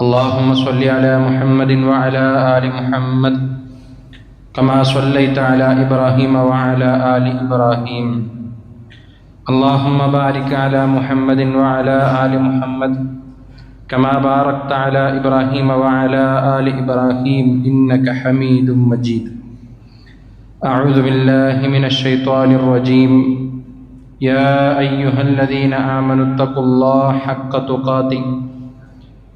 اللهم صل على محمد وعلى آل محمد كما صليت على إبراهيم وعلى آل إبراهيم. اللهم بارك على محمد وعلى آل محمد كما باركت على إبراهيم وعلى آل إبراهيم إنك حميد مجيد. أعوذ بالله من الشيطان الرجيم. يا أيها الذين آمنوا اتقوا الله حق تقاته.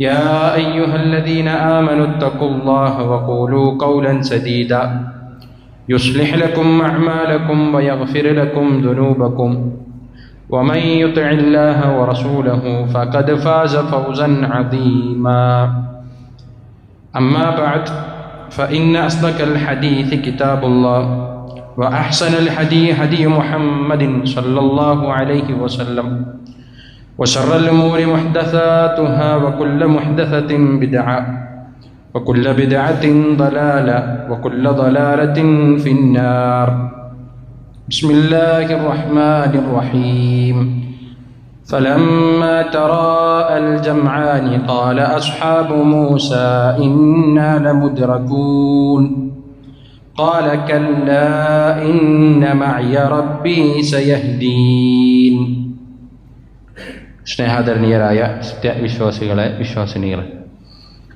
يا أيها الذين آمنوا اتقوا الله وقولوا قولا سديدا. يصلح لكم أعمالكم ويغفر لكم ذنوبكم. ومن يطع الله ورسوله فقد فاز فوزا عظيما. أما بعد فإن أصدق الحديث كتاب الله وأحسن الحديث هدي محمد صلى الله عليه وسلم. وشر الأمور محدثاتها وكل محدثة بدعة وكل بدعة ضلالة وكل ضلالة في النار. بسم الله الرحمن الرحيم. فلما تراءى الجمعان قال أصحاب موسى إنا لمدركون. قال كلا إن معي ربي سيهدين. സ്നേഹാദരണീയരായ സത്യവിശ്വാസികളെ വിശ്വാസിനികളെ.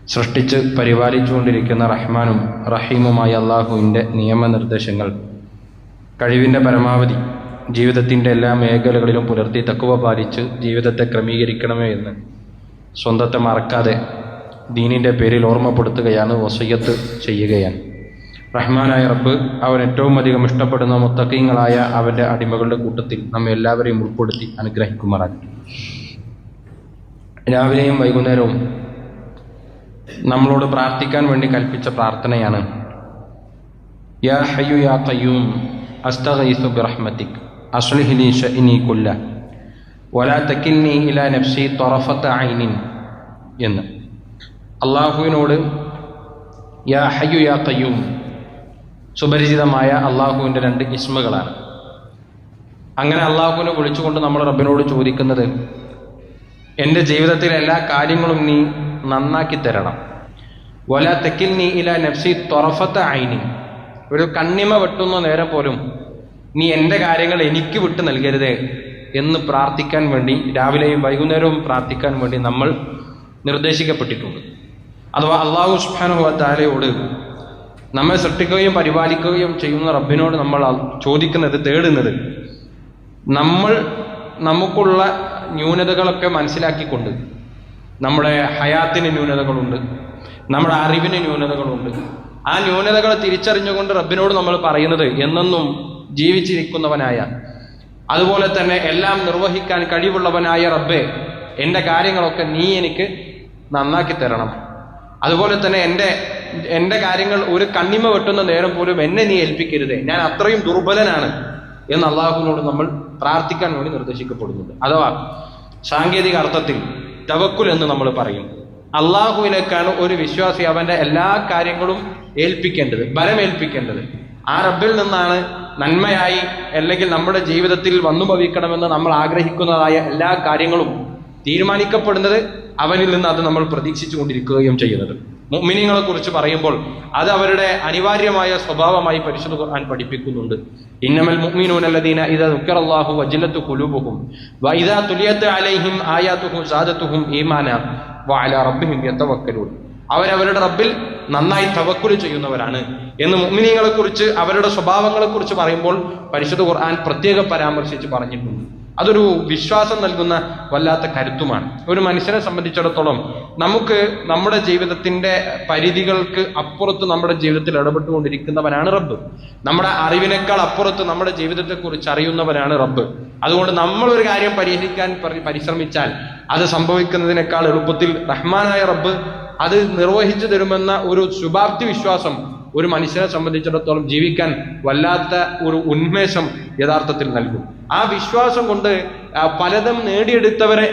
സൃഷ്ടിച്ച് പരിപാലിച്ചുകൊണ്ടിരിക്കുന്ന റഹ്മാനും റഹീമുമായ അള്ളാഹുവിന്റെ നിയമനിർദ്ദേശങ്ങൾ കഴിവിന്റെ പരമാവധി ജീവിതത്തിന്റെ എല്ലാ മേഖലകളിലും പുലർത്തി തക്കുവ പാലിച്ച് ജീവിതത്തെ ക്രമീകരിക്കണമേ എന്ന് സ്വന്തത്തെ മറക്കാതെ ദീനിന്റെ പേരിൽ ഓർമ്മപ്പെടുത്തുകയാണ് വസയ്യത്ത് ചെയ്യുകയാണ്. റഹ്മാനായ റബ്ബ് അവൻ ഏറ്റവും അധികം ഇഷ്ടപ്പെടുന്ന മുത്തക്കീങ്ങളായ അവന്റെ അടിമകളുടെ കൂട്ടത്തിൽ നമ്മെ എല്ലാവരെയും ഉൾപ്പെടുത്തി അനുഗ്രഹിക്കുമാറാകട്ടെ. രാവിലെയും വൈകുന്നേരവും നമ്മളോട് പ്രാർത്ഥിക്കാൻ വേണ്ടി കൽപ്പിച്ച പ്രാർത്ഥനയാണ്. യാ ഹയ്യു യാ ഖയ്യൂം അസ്തഗീസു ബിറഹ്മതിക് അസ്ലിഹ് ലി ഷഅനി കുല്ല വലാ തകിൽനി ഇലാ നഫ്സി തറഫത ഐനിൻ എന്ന്. അള്ളാഹുവിനോട് യാ ഹയ്യു യാ ഖയ്യൂം സുപരിചിതമായ അള്ളാഹുവിന്റെ രണ്ട് ഇസ്മുകളാണ്. അങ്ങനെ അള്ളാഹുവിനെ വിളിച്ചുകൊണ്ട് നമ്മൾ റബ്ബിനോട് ചോദിക്കുന്നത് എന്റെ ജീവിതത്തിലെ എല്ലാ കാര്യങ്ങളും നീ നന്നാക്കി തരണം. വല തെക്കിൽ നീ ഇല നഫ്സി തൊറഫത്ത ഐനി ഒരു കണ്ണിമ വെട്ടുന്ന നേരം പോലും നീ എന്റെ കാര്യങ്ങൾ എനിക്ക് വിട്ട് നൽകരുത് എന്ന് പ്രാർത്ഥിക്കാൻ വേണ്ടി രാവിലെയും വൈകുന്നേരവും പ്രാർത്ഥിക്കാൻ വേണ്ടി നമ്മൾ നിർദ്ദേശിക്കപ്പെട്ടിട്ടുണ്ട്. അഥവാ അള്ളാഹു സുബാനുഹ താലയോട് നമ്മെ സൃഷ്ടിക്കുകയും പരിപാലിക്കുകയും ചെയ്യുന്ന റബ്ബിനോട് നമ്മൾ ചോദിക്കുന്നത് തേടുന്നത് നമ്മൾ നമുക്കുള്ള ന്യൂനതകളൊക്കെ മനസ്സിലാക്കിക്കൊണ്ട് നമ്മുടെ ഹയാത്തിന് ന്യൂനതകളുണ്ട് നമ്മുടെ അറിവിന് ന്യൂനതകളുണ്ട്. ആ ന്യൂനതകൾ തിരിച്ചറിഞ്ഞുകൊണ്ട് റബ്ബിനോട് നമ്മൾ പറയുന്നത് എന്നെന്നും ജീവിച്ചിരിക്കുന്നവനായ അതുപോലെ തന്നെ എല്ലാം നിർവഹിക്കാൻ കഴിവുള്ളവനായ റബ്ബെ എന്റെ കാര്യങ്ങളൊക്കെ നീ എനിക്ക് നന്നാക്കി തരണം. അതുപോലെ തന്നെ എന്റെ എന്റെ കാര്യങ്ങൾ ഒരു കണ്ണിമ വെട്ടുന്ന നേരം പോലും എന്നെ നീ ഏൽപ്പിക്കരുതേ. ഞാൻ അത്രയും ദുർബലനാണ് എന്ന് അള്ളാഹുവിനോട് നമ്മൾ പ്രാർത്ഥിക്കാൻ വേണ്ടി നിർദ്ദേശിക്കപ്പെടുന്നുണ്ട്. അഥവാ സാങ്കേതിക അർത്ഥത്തിൽ തവക്കുൽ എന്ന് നമ്മൾ പറയും. അള്ളാഹുവിനേക്കാണ് ഒരു വിശ്വാസി അവന്റെ എല്ലാ കാര്യങ്ങളും ഏൽപ്പിക്കേണ്ടത് ബലമേൽപ്പിക്കേണ്ടത് ആ റബ്ബിൽ നിന്നാണ് നന്മയായി അല്ലെങ്കിൽ നമ്മുടെ ജീവിതത്തിൽ വന്നു ഭവിക്കണമെന്ന് നമ്മൾ ആഗ്രഹിക്കുന്നതായ എല്ലാ കാര്യങ്ങളും തീരുമാനിക്കപ്പെടുന്നത് അവനിൽ നിന്ന് അത് നമ്മൾ പ്രതീക്ഷിച്ചു കൊണ്ടിരിക്കുകയും ചെയ്യുന്നത്. മുഅ്മിനീങ്ങളെ കുറിച്ച് പറയുമ്പോൾ അത് അവരുടെ അനിവാര്യമായ സ്വഭാവമായി പരിശുദ്ധ ഖുർആൻ പഠിപ്പിക്കുന്നുണ്ട്. ഇന്നമൽ മുഅ്മിനൂനല്ലദീന ഇദാ ദുക്കറല്ലാഹു വജലത്തു ഖുലൂബുഹും വഇദാ തുലിയത് അലൈഹിം ആയാതുഹു സാദത്തുഹും ഈമാന വഅലാ റബ്ബിഹിം യതവക്കലൂൻ അവരവരുടെ റബ്ബിൽ നന്നായി തവക്കുൽ ചെയ്യുന്നവരാണ്. എന്ന് മുഅ്മിനീങ്ങളെ കുറിച്ച് അവരുടെ സ്വഭാവങ്ങളെ കുറിച്ച് പറയുമ്പോൾ പരിശുദ്ധ ഖുർആൻ പ്രത്യേകം പരാമർശിച്ച് പറഞ്ഞിട്ടുണ്ട്. അതൊരു വിശ്വാസം നൽകുന്ന വല്ലാത്ത കരുത്തുമാണ്. ഒരു മനുഷ്യനെ സംബന്ധിച്ചിടത്തോളം നമുക്ക് നമ്മുടെ ജീവിതത്തിന്റെ പരിധികൾക്ക് അപ്പുറത്ത് നമ്മുടെ ജീവിതത്തിൽ ഇടപെട്ടുകൊണ്ടിരിക്കുന്നവനാണ് റബ്ബ്. നമ്മുടെ അറിവിനേക്കാൾ അപ്പുറത്ത് നമ്മുടെ ജീവിതത്തെക്കുറിച്ച് അറിയുന്നവനാണ് റബ്ബ്. അതുകൊണ്ട് നമ്മൾ ഒരു കാര്യം പരിഹരിക്കാൻ പരിശ്രമിച്ചാൽ അത് സംഭവിക്കുന്നതിനേക്കാൾ എളുപ്പത്തിൽ റഹ്മാനായ റബ്ബ് അത് നിർവഹിച്ചു തരുമെന്ന ഒരു ശുഭാപ്തി വിശ്വാസം ഒരു മനുഷ്യനെ സംബന്ധിച്ചിടത്തോളം ജീവിക്കാൻ വല്ലാത്ത ഒരു ഉന്മേഷം യഥാർത്ഥത്തിൽ നൽകും. ആ വിശ്വാസം കൊണ്ട് പലതും നേടിയെടുത്തവരെ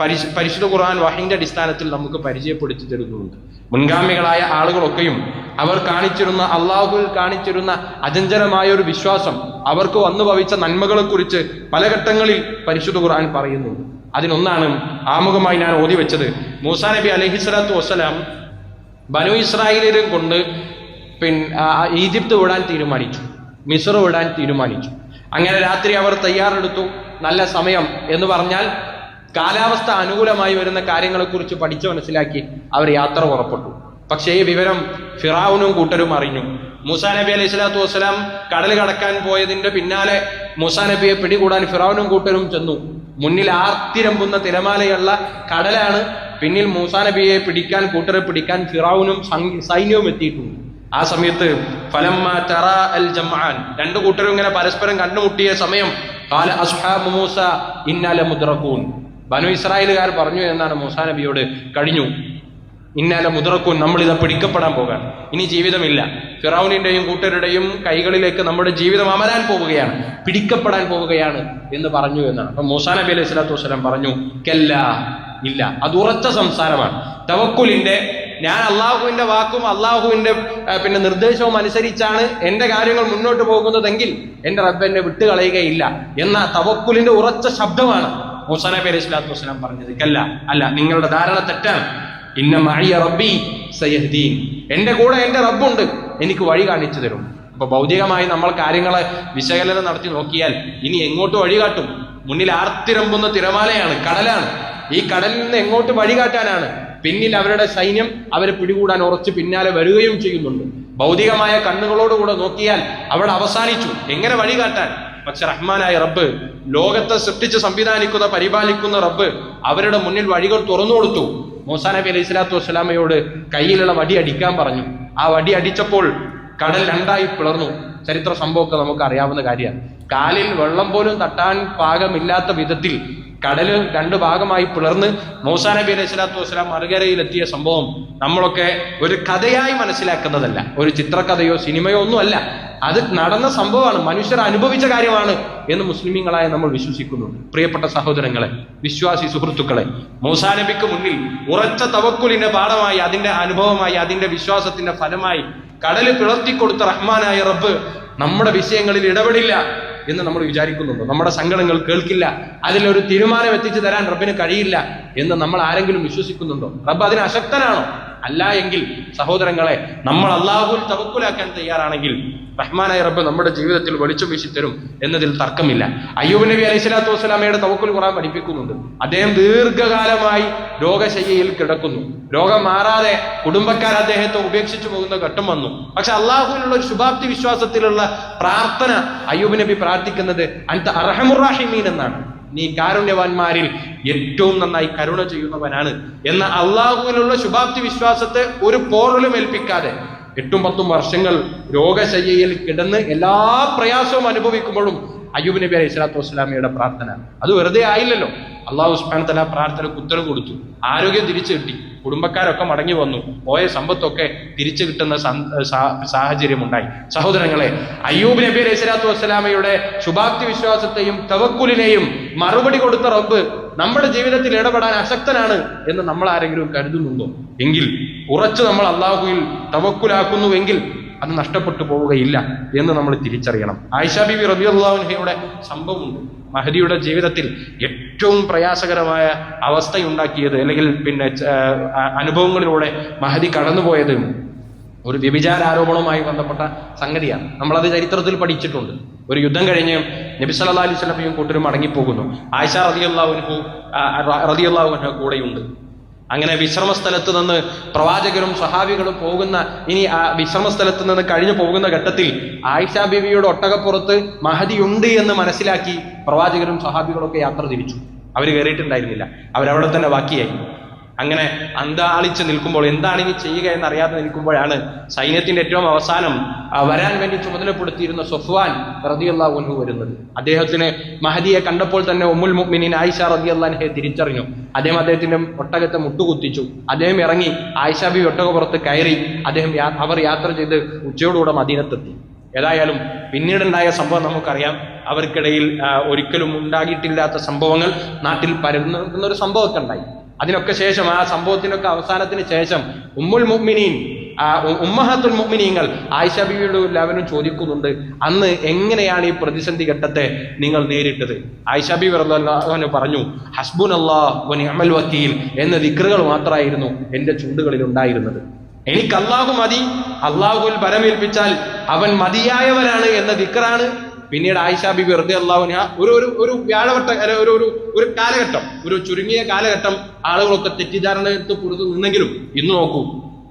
പരിശു പരിശുദ്ധ ഖുർആൻ വഹിന്റെ അടിസ്ഥാനത്തിൽ നമുക്ക് പരിചയപ്പെടുത്തി തരുന്നുണ്ട്. മുൻഗാമികളായ ആളുകളൊക്കെയും അവർ കാണിച്ചിരുന്ന അള്ളാഹുവിൽ കാണിച്ചിരുന്ന അചഞ്ചലമായ ഒരു വിശ്വാസം അവർക്ക് വന്നു ഭവിച്ച നന്മകളെ കുറിച്ച് പല ഘട്ടങ്ങളിൽ പരിശുദ്ധ ഖുർആൻ പറയുന്നുണ്ട്. അതിനൊന്നാണ് ആമുഖമായി ഞാൻ ഓതി വെച്ചത് മൂസാ നബി അലഹിസ്വലാത്തു വസ്സലാം ബനു ഇസ്രായേലിലും കൊണ്ട് പിന്നെ ഈജിപ്ത് വിടാൻ തീരുമാനിച്ചു. മിസർ വിടാൻ തീരുമാനിച്ചു. അങ്ങനെ രാത്രി അവർ തയ്യാറെടുത്തു. നല്ല സമയം എന്ന് പറഞ്ഞാൽ കാലാവസ്ഥ അനുകൂലമായി വരുന്ന കാര്യങ്ങളെക്കുറിച്ച് പഠിച്ചു മനസ്സിലാക്കി അവർ യാത്ര പുറപ്പെട്ടു. പക്ഷേ ഈ വിവരം ഫിറാവുനും കൂട്ടരും അറിഞ്ഞു. മൂസാ നബി അലൈഹി സ്വലാത്തു വസ്സലാം കടൽ കടക്കാൻ പോയതിന്റെ പിന്നാലെ മൂസാ നബിയെ പിടികൂടാൻ ഫിറാവുനും കൂട്ടരും ചെന്നു. മുന്നിൽ ആർത്തിരമ്പുന്ന തിരമാലയുള്ള കടലാണ്. പിന്നിൽ മൂസാ നബിയെ പിടിക്കാൻ കൂട്ടരെ പിടിക്കാൻ ഫിറാവുനും സൈന്യവും എത്തിയിട്ടുണ്ട്. ആ സമയത്ത് ഫലമ്മ തറ അൽ ജംആൻ. രണ്ടു കൂട്ടരും ഇങ്ങനെ പരസ്പരം കണ്ടുമുട്ടിയ സമയം കാല അസ്ഹാബ് മൂസ ഇന്നാല മുദ്രക്കൂൻ ബനു ഇസ്രായേലുകാർ പറഞ്ഞു എന്നാണ് മൂസ നബിയോട് കഴിഞ്ഞു. ഇന്നാല മുദ്രക്കൂൻ നമ്മൾ ഇത് പിടിക്കപ്പെടാൻ പോകാൻ ഇനി ജീവിതമില്ല. ഫിറൌനിന്റെയും കൂട്ടരുടെയും കൈകളിലേക്ക് നമ്മുടെ ജീവിതം അമരാൻ പോവുകയാണ് പിടിക്കപ്പെടാൻ പോവുകയാണ് എന്ന് പറഞ്ഞു എന്നാണ്. അപ്പൊ മൂസാ നബി അലൈഹി സ്വലാത്തു വസ്സലാം പറഞ്ഞു കെല്ല ഇല്ല. അത് ഉറച്ച സംസാരമാണ്. തവക്കുലിന്റെ ഞാൻ അള്ളാഹുവിന്റെ വാക്കും അള്ളാഹുവിന്റെ പിന്നെ നിർദ്ദേശവും അനുസരിച്ചാണ് എന്റെ കാര്യങ്ങൾ മുന്നോട്ട് പോകുന്നതെങ്കിൽ എന്റെ റബ്ബ് എന്നെ വിട്ടുകളയുകയില്ല. എന്ന തവക്കുലിന്റെ ഉറച്ച ശബ്ദമാണ് മൂസാന പേര് അലൈഹി സ്വലാത്തു വസ്സലാം പറഞ്ഞത്. കല്ല അല്ല നിങ്ങളുടെ ധാരണ തെറ്റാണ്. ഇന്ന മഴയ റബ്ബി സയഹ്ദീൻ. എന്റെ കൂടെ എന്റെ റബ്ബുണ്ട്. എനിക്ക് വഴി കാണിച്ചു തരും. അപ്പൊ ഭൗതികമായി നമ്മൾ കാര്യങ്ങളെ വിശകലനം നടത്തി നോക്കിയാൽ ഇനി എങ്ങോട്ട് വഴി കാട്ടും? മുന്നിൽ ആർത്തിരമ്പുന്ന തിരമാലയാണ് കടലാണ്. ഈ കടലിൽ നിന്ന് എങ്ങോട്ട് വഴി കാട്ടാനാണ്? പിന്നിൽ അവരുടെ സൈന്യം അവരെ പിടികൂടാൻ ഉറച്ച് പിന്നാലെ വരികയും ചെയ്യുന്നുണ്ട്. ഭൗതികമായ കണ്ണുകളോടുകൂടെ നോക്കിയാൽ അവിടെ അവസാനിച്ചു. എങ്ങനെ വഴി കാട്ടാൻ? പക്ഷെ റഹ്മാനായ റബ്ബ് ലോകത്തെ സൃഷ്ടിച്ച് സംവിധാനിക്കുന്ന പരിപാലിക്കുന്ന റബ്ബ് അവരുടെ മുന്നിൽ വഴികൾ തുറന്നു കൊടുത്തു. മൂസാ നബി അലൈഹി സ്വലാത്തു വസ്സലാമയോട് കയ്യിലുള്ള വടി അടിക്കാൻ പറഞ്ഞു. ആ വടി അടിച്ചപ്പോൾ കടൽ രണ്ടായി പിളർന്നു. ചരിത്ര സംഭവമൊക്കെ നമുക്ക് അറിയാവുന്ന കാര്യമാണ്. കാലിൽ വെള്ളം പോലും തട്ടാൻ പാകമില്ലാത്ത വിധത്തിൽ കടൽ രണ്ടു ഭാഗമായി പിളർന്ന് മൂസാ നബി അലൈഹി സ്വലാത്തു വസ്സലാം മറുകരയിലെത്തിയ സംഭവം നമ്മളൊക്കെ ഒരു കഥയായി മനസ്സിലാക്കുന്നതല്ല. ഒരു ചിത്രകഥയോ സിനിമയോ ഒന്നുമല്ല. അത് നടന്ന സംഭവമാണ്. മനുഷ്യർ അനുഭവിച്ച കാര്യമാണ് എന്ന് മുസ്ലിമീങ്ങളായ നമ്മൾ വിശ്വസിക്കുന്നുണ്ട് പ്രിയപ്പെട്ട സഹോദരങ്ങളെ വിശ്വാസി സുഹൃത്തുക്കളെ മൂസാ നബിക്ക് മുന്നിൽ ഉറച്ച തവക്കുലിന്റെ പാഠമായി അതിന്റെ അനുഭവമായി അതിന്റെ വിശ്വാസത്തിന്റെ ഫലമായി കടൽ പിളർത്തിക്കൊടുത്ത റഹ്മാനായ റബ്ബ് നമ്മുടെ വിഷയങ്ങളിൽ ഇടപെടില്ല. എന്ന് നമ്മൾ വിചാരിക്കുന്നുണ്ടോ. നമ്മുടെ സങ്കടങ്ങൾ കേൾക്കില്ല. അതിലൊരു തീരുമാനം എത്തിച്ചു തരാൻ റബ്ബിന് കഴിയില്ല എന്ന് നമ്മൾ ആരെങ്കിലും വിശ്വസിക്കുന്നുണ്ടോ? റബ്ബ് അതിന് അശക്തനാണോ? അല്ല എങ്കിൽ സഹോദരങ്ങളെ നമ്മൾ അള്ളാഹുൽ തവക്കുലാക്കാൻ തയ്യാറാണെങ്കിൽ റഹ്മാനായ റബ്ബ് നമ്മുടെ ജീവിതത്തിൽ വെളിച്ചം വീശി തരും എന്നതിൽ തർക്കമില്ല. അയ്യൂബ് നബി അലൈഹി സ്വലാത്തു വസ്സലാമയുടെ തവക്കുൽ ഖുറാൻ പഠിപ്പിക്കുന്നുണ്ട്. അദ്ദേഹം ദീർഘകാലമായി രോഗശയ്യയിൽ കിടക്കുന്നു. രോഗം മാറാതെ കുടുംബക്കാർ അദ്ദേഹത്തെ ഉപേക്ഷിച്ചു പോകുന്ന ഘട്ടം വന്നു. പക്ഷെ അള്ളാഹുവിനുള്ള ഒരു ശുഭാപ്തി വിശ്വാസത്തിലുള്ള പ്രാർത്ഥന അയ്യൂബ് നബി പ്രാർത്ഥിക്കുന്നത് അൻത അർഹമുറാഹിമീൻ എന്നാണ്. നീ കാരുണ്യവാന്മാരിൽ ഏറ്റവും നന്നായി കരുണ ചെയ്യുന്നവനാണ് എന്ന അള്ളാഹുവിനുള്ള ശുഭാപ്തി വിശ്വാസത്തെ ഒരു പോറലും ഏൽപ്പിക്കാതെ എട്ടും പത്തും വർഷങ്ങൾ രോഗശയ്യയിൽ കിടന്ന് എല്ലാ പ്രയാസവും അനുഭവിക്കുമ്പോഴും അയ്യൂബ് നബി അലൈഹി സ്വലാത്തു വസ്സലാമയുടെ പ്രാർത്ഥന. അത് വെറുതെ ആയില്ലല്ലോ. അള്ളാഹു ഉസ്മാൻ തല പ്രാർത്ഥനക്ക് ഉത്തരവ് കൊടുത്തു. ആരോഗ്യം തിരിച്ചു കിട്ടി. കുടുംബക്കാരൊക്കെ മടങ്ങി വന്നു. പോയ സമ്പത്തൊക്കെ തിരിച്ചു കിട്ടുന്ന സാഹചര്യമുണ്ടായി. സഹോദരങ്ങളെ അയ്യൂബ് നബി അലൈഹി സ്വലാത്തു വസ്സലാമയുടെ ശുഭാപ്തി വിശ്വാസത്തെയും തവക്കുലിനെയും മറുപടി കൊടുത്ത റബ്ബ് നമ്മുടെ ജീവിതത്തിൽ ഇടപെടാൻ അശക്തനാണ് എന്ന് നമ്മൾ ആരെങ്കിലും കരുതുന്നുണ്ടോ? എങ്കിൽ ഉറച്ചു നമ്മൾ അള്ളാഹുയിൽ തവക്കുലാക്കുന്നുവെങ്കിൽ അത് നഷ്ടപ്പെട്ടു പോവുകയില്ല എന്ന് നമ്മൾ തിരിച്ചറിയണം. ആയിഷ ബിബി റബി അള്ളാഹുഹയുടെ സംഭവമുണ്ട്. മഹദിയുടെ ജീവിതത്തിൽ ഏറ്റവും പ്രയാസകരമായ അവസ്ഥയുണ്ടാക്കിയത് അല്ലെങ്കിൽ പിന്നെ അനുഭവങ്ങളിലൂടെ മഹദി കടന്നുപോയത് ഒരു വ്യഭിചാര ആരോപണവുമായി ബന്ധപ്പെട്ട സംഗതിയാണ്. നമ്മളത് ചരിത്രത്തിൽ പഠിച്ചിട്ടുണ്ട്. ഒരു യുദ്ധം കഴിഞ്ഞ് നബി സല്ലല്ലാഹു അലൈഹി സ്വലമയും കൂട്ടരും മടങ്ങിപ്പോകുന്നു. ആയിഷ റതിയുള്ള റതിയുള്ള കൂടെയുണ്ട്. അങ്ങനെ വിശ്രമ സ്ഥലത്ത് നിന്ന് പ്രവാചകരും സഹാബികളും പോകുന്ന ഇനി ആ വിശ്രമ സ്ഥലത്ത് നിന്ന് കഴിഞ്ഞു പോകുന്ന ഘട്ടത്തിൽ ആയിഷ ബീവിയുടെ ഒട്ടകപ്പുറത്ത് മഹതിയുണ്ട് എന്ന് മനസ്സിലാക്കി പ്രവാചകരും സഹാബികളൊക്കെ യാത്ര തിരിച്ചു. അവർ കയറിയിട്ടുണ്ടായിരുന്നില്ല അവരവിടെ തന്നെ ബാക്കിയായി. അങ്ങനെ അന്താളിച്ച് നിൽക്കുമ്പോൾ എന്താണ് ഇനി ചെയ്യുക എന്നറിയാതെ നിൽക്കുമ്പോഴാണ് സൈന്യത്തിന്റെ ഏറ്റവും അവസാനം വരാൻ വേണ്ടി ചുമതലപ്പെടുത്തിയിരുന്ന സൊഫ്വാൻ റതിയല്ലാഹുൻഹു വരുന്നത്. അദ്ദേഹത്തിന് മഹദിയെ കണ്ടപ്പോൾ തന്നെ ഉമ്മുൽ മുഅ്മിനീൻ ആയിഷ റതിയല്ലാൻഹെ തിരിച്ചറിഞ്ഞു. അദ്ദേഹം അദ്ദേഹത്തിന്റെ ഒട്ടകത്തെ മുട്ടുകുത്തിച്ചു. അദ്ദേഹം ഇറങ്ങി ആയിഷ ബി ഒട്ടകപ്പുറത്ത് കയറി അദ്ദേഹം അവർ യാത്ര ചെയ്ത് ഉച്ചയോടുകൂടെ മദീനത്തെത്തി. ഏതായാലും പിന്നീടുണ്ടായ സംഭവം നമുക്കറിയാം. അവർക്കിടയിൽ ഒരിക്കലും ഉണ്ടാകിയിട്ടില്ലാത്ത സംഭവങ്ങൾ നാട്ടിൽ പരന്നൊരു സംഭവമൊക്കെ ഉണ്ടായി. അതിനൊക്കെ ശേഷം ആ സംഭവത്തിനൊക്കെ അവസാനത്തിന് ശേഷം ഉമ്മുൽ മുഗ്മിനീൻ ഉമ്മഹത്തുൽ മുഗ്മിനീങ്ങൾ ആയിഷ എല്ലാവരും ചോദിക്കുന്നുണ്ട്. അന്ന് എങ്ങനെയാണ് ഈ പ്രതിസന്ധി ഘട്ടത്തെ നിങ്ങൾ നേരിട്ടത്? ആയിഷ ബി റളിയല്ലാഹു പറഞ്ഞു ഹസ്ബുൻ അള്ളാഹ് വക്കീൽ എന്ന ദിക്റുകൾ മാത്രമായിരുന്നു എന്റെ ചുണ്ടുകളിൽ ഉണ്ടായിരുന്നത്. എനിക്ക് അള്ളാഹു മതി അള്ളാഹുവിൽ പരമേൽപ്പിച്ചാൽ അവൻ മതിയായവനാണ് എന്ന ദിക്റാണ് പിന്നീട് ആയിഷ ബിബി ഹൃദയ അള്ളാഹുന ഒരു ഒരു ഒരു വ്യാഴവട്ട ഒരു ഒരു ഒരു കാലഘട്ടം ഒരു ചുരുങ്ങിയ കാലഘട്ടം ആളുകളൊക്കെ തെറ്റിദ്ധാരണത്ത് പുറത്തു നിന്നെങ്കിലും ഇന്ന് നോക്കൂ